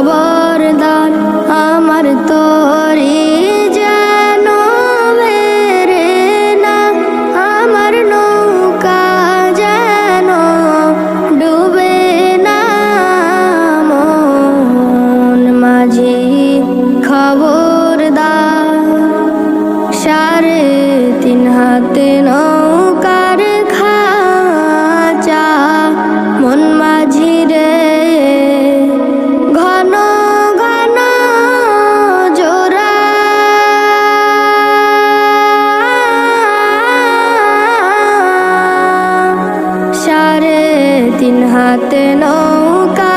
খবরদার আমার তোরে যেন মেরে না, আমার নৌকা যেন ডুবে না। মন মাঝে খবরদার সাড়ে তিন হাতে নয় হাতে নৌকা